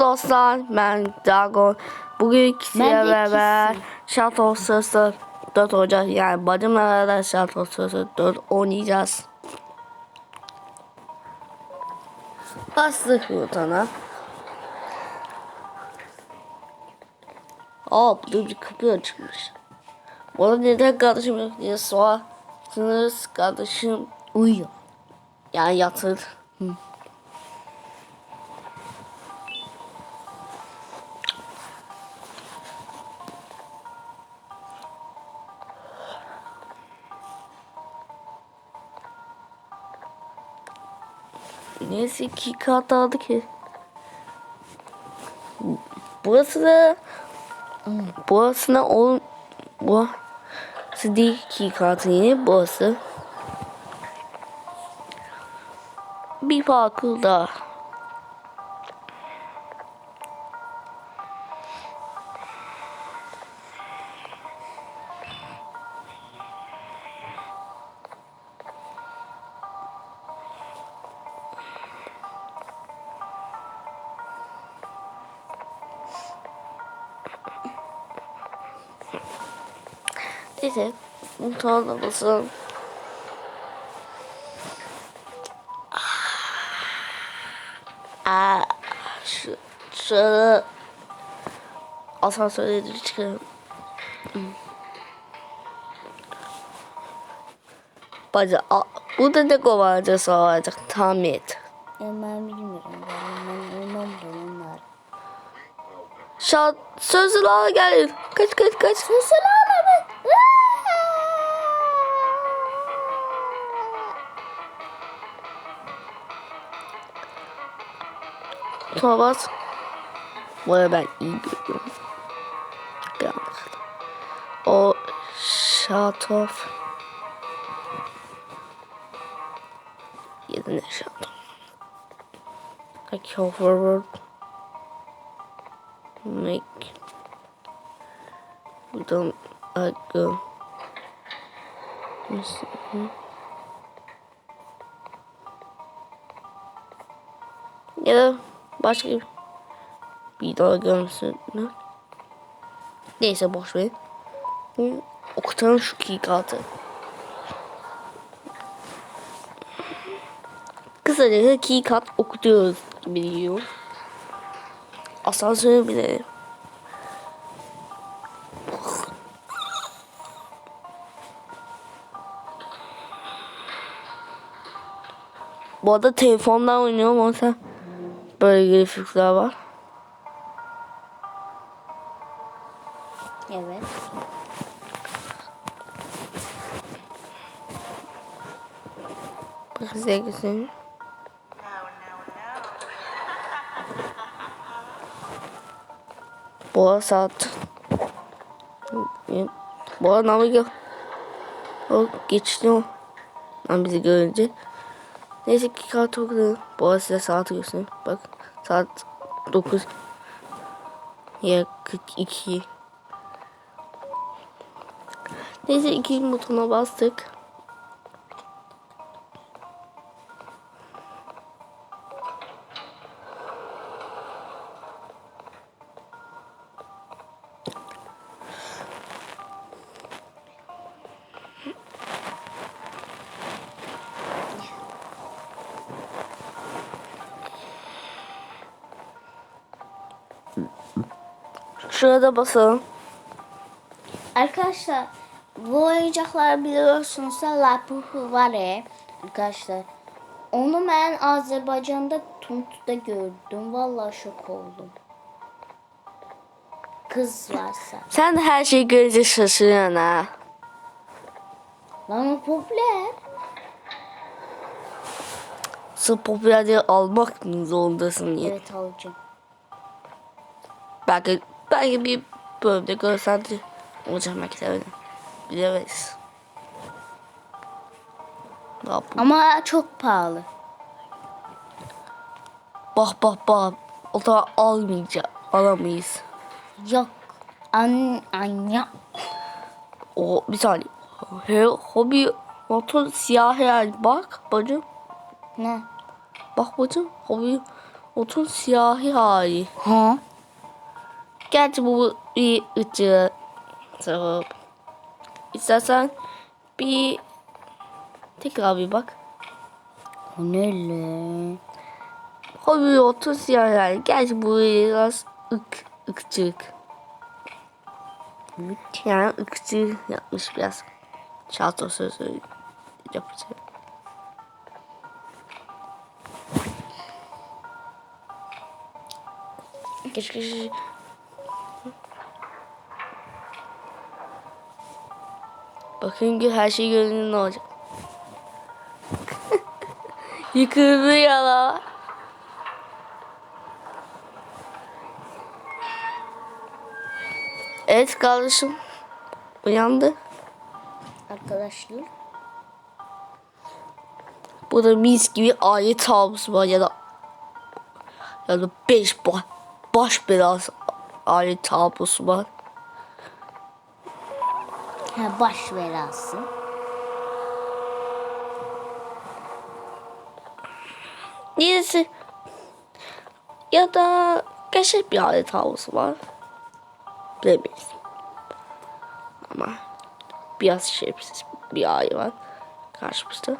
dostlar ben Dragon. Bugün de beraber. Shadow Sister 4 olacağız. Yani bacımla beraber Shadow Sister 4 oynayacağız. Bastık butona. Aa burada bir kapı açılmış. Arada neden kardeşim yok diye sorarsanız kardeşim uyuyor. Yani yatır. Hı. Neyse ki kağıt aldı ki. Burası da burası da ol bu değil ki kartın yine burası. Bir farklı da. Neyse. Mutfağına basalım. Aa, şu, şöyle asansöre çıkalım. Hmm. Bacı, burada ne kovalayacağız olacak tahmin et. Ben bilmiyorum. Ben, olmam bunlar. Şat sözler gelin. Kaç kaç kaç. Sesler abi. Thomas. Bu arada ben iyi görüyorum. Bir anda. O Şatof. Ya da ne Şatof. I kill forward. Make. Buradan I go. Nasıl? Ya da başka bir bir daha görmüşsün. Neyse boş ver. Hı, Okutalım şu keykartı. Kısaca keykart okutuyoruz gibi diyor. Asansöre bile. Bu arada telefondan oynuyorum ama sen böyle grafikler var. Evet. Bak size. Bu arada saat. Bu arada ne gel. O geçti o. Lan bizi görünce. Neyse ki kart okudu. Bu arada size saati göstereyim. Bak saat 9. Ya 42. Neyse ikinci butona bastık. Şurada basalım. Arkadaşlar bu oyuncaklar biliyorsunuz da Lapuhu var ya. Arkadaşlar onu ben Azerbaycan'da Tuntu'da gördüm. Vallahi şok oldum. Kız varsa. Sen de her şeyi görünce şaşırıyorsun ha. Lan o popüler. Sırf popüler diye almak mı zorundasın diye. Evet alacağım. Belki, belki bir bölümde de olacak belki de öyle. Bilemeyiz. Ne yapayım? Ama çok pahalı. Bak bak bak. O zaman almayacağız. Alamayız. Yok. An anya. O bir saniye. He, hobi motor siyah yani. Bak bacım. Ne? Bak bacım. Hobi Otun siyahi hali. Ha? Gerçi bu bir ıcı. Tamam. İstersen bir tekrar bir bak. O ne lan? Hobi otun siyahi hali. Gerçi bu biraz ık, ıkçık. Yani ıkçı yapmış biraz. Şato sözü yapacak. Keşke Bakın ki her şey görünür ne olacak. Yıkıldı ya la. Evet kardeşim. Uyandı. Arkadaşlar. Burada mis gibi ayet tablosu var ya da ya da beş ba- baş belası ayet tablosu var. Ha baş belası. Birisi ya da gerçek bir ayet tablosu var. Bilemeyiz. Ama biraz şerefsiz bir ayet var karşımızda.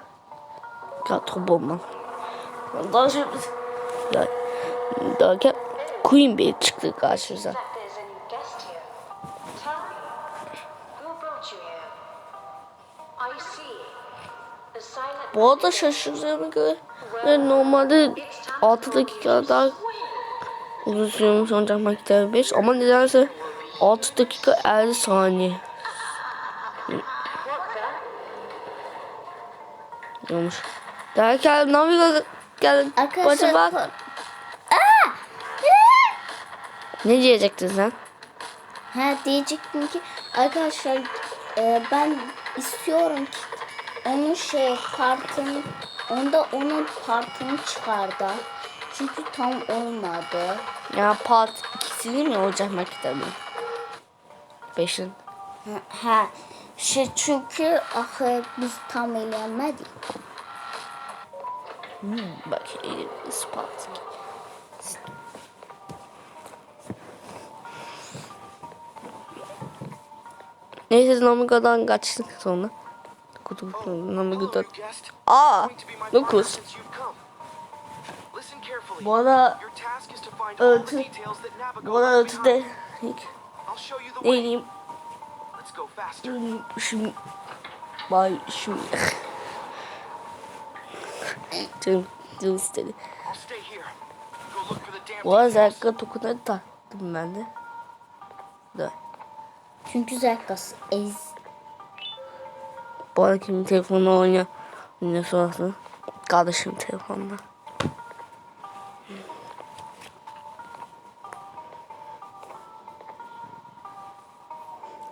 Ya topumdan. Daha şerefsiz. Derken Queen Bee çıktı karşımıza. Bu arada şaşıracağıma göre ve normalde 6 dakika daha uzun sürüyormuş ancak makine 5 ama nedense 6 dakika 50 saniye. Olmuş. Derken Naviga gel Arkadaşlar. bak. Ne diyecektin sen? Ha diyecektim ki arkadaşlar e, ben istiyorum ki onun şey partını onda onun partını çıkardı. Çünkü tam olmadı. Ya part ikisini mi olacak makine 5'in? Ha, ha şey çünkü ahı biz tam eğlenmedik. Bak ispat. Neyse Namiga'dan kaçtık sonra. Kutu Namiga'dan. Aa! Going to be my partner Dokuz. since you've come. Listen carefully. Bu arada Navigo bu arada you the ne diyeyim şimdi bay şu Canım canım istedi. Bu arada. Zerka tokunu taktım ben de. Da. Çünkü Zerkas ez. Kimin telefonla oynuyor. Ne sorarsan. Kardeşim telefonla.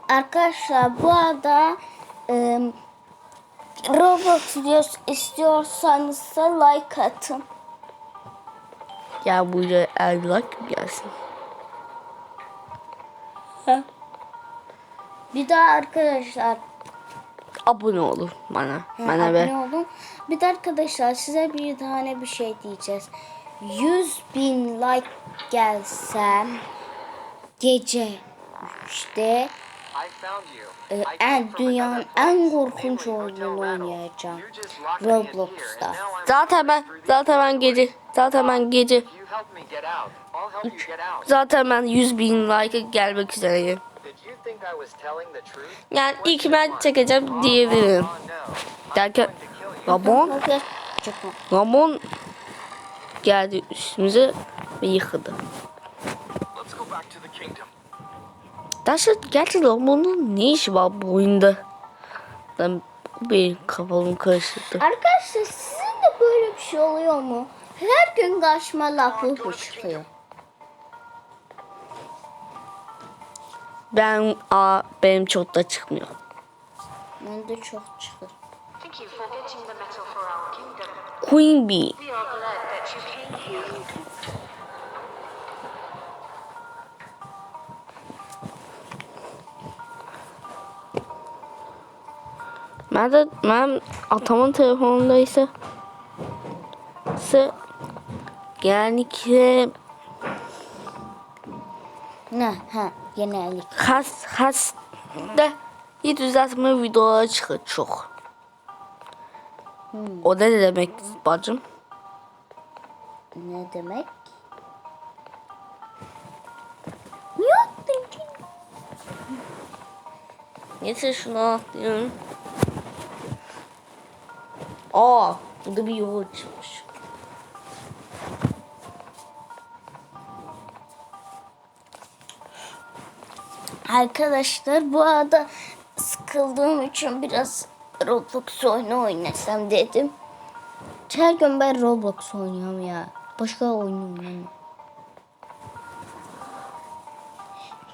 Arkadaşlar bu arada e, Roblox videosu istiyorsanız da like atın. Ya bu videoya el like gelsin. Bir daha arkadaşlar Abone olun bana. Ha, Bana abone be. olun. Bir de arkadaşlar size bir tane bir şey diyeceğiz. 100 bin like gelse gece işte e, en dünyanın en korkunç oyununu oynayacağım. Roblox'ta. Zaten ben zaten ben gece zaten ben gece zaten ben 100 bin like gelmek üzereyim. Yani ilk ben çekeceğim diyebilirim. Oh. Derken Ramon. Ramon geldi üstümüze ve yıkıldı. Gerçi, gerçi Ramon'un ne işi var bu oyunda? Ben benim kafamı karıştırdı. Arkadaşlar sizin de böyle bir şey oluyor mu? Her gün karşıma lafı çıkıyor. Ben aa, benim çok da çıkmıyor. Ben de çok kingdom. Queen Bee. Ben de ben atamın telefonunda ise ise genellikle Ne ha genellik. has hasta iyi düzeltme videoları çıkıyor çok. O ne demek bacım? Ne demek? Yok ki. Neyse şunu atlayalım. Aa, burada bir yol çıkmış. Arkadaşlar bu arada sıkıldığım için biraz Roblox oyunu oynasam dedim. Her gün ben Roblox oynuyorum ya. Başka oyun oynamıyorum.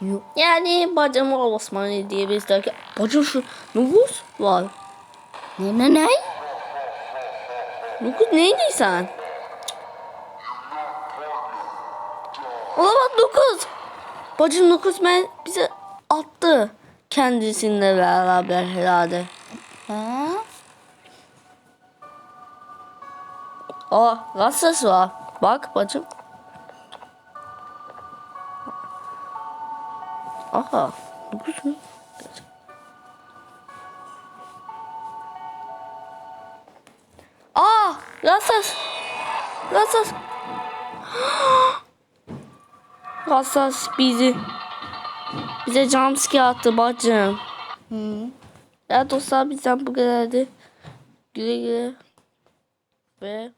Yok. Yani bacım Osmanlı diye biz derken bacım şu nüfus var. Ne ne ne? Nüfus neydi sen? Olamaz dokuz. Bacım dokuz ben bize attı. Kendisiyle beraber herhalde. Ha? Aa gazetesi var. Bak bacım. Aha. Dokuz mu? Aa gazetesi. Gazetesi. Gazetesi bizi. Bize jumpscare attı bacım. Hı. Ya dostlar bizden bu kadardı. Güle güle. Ve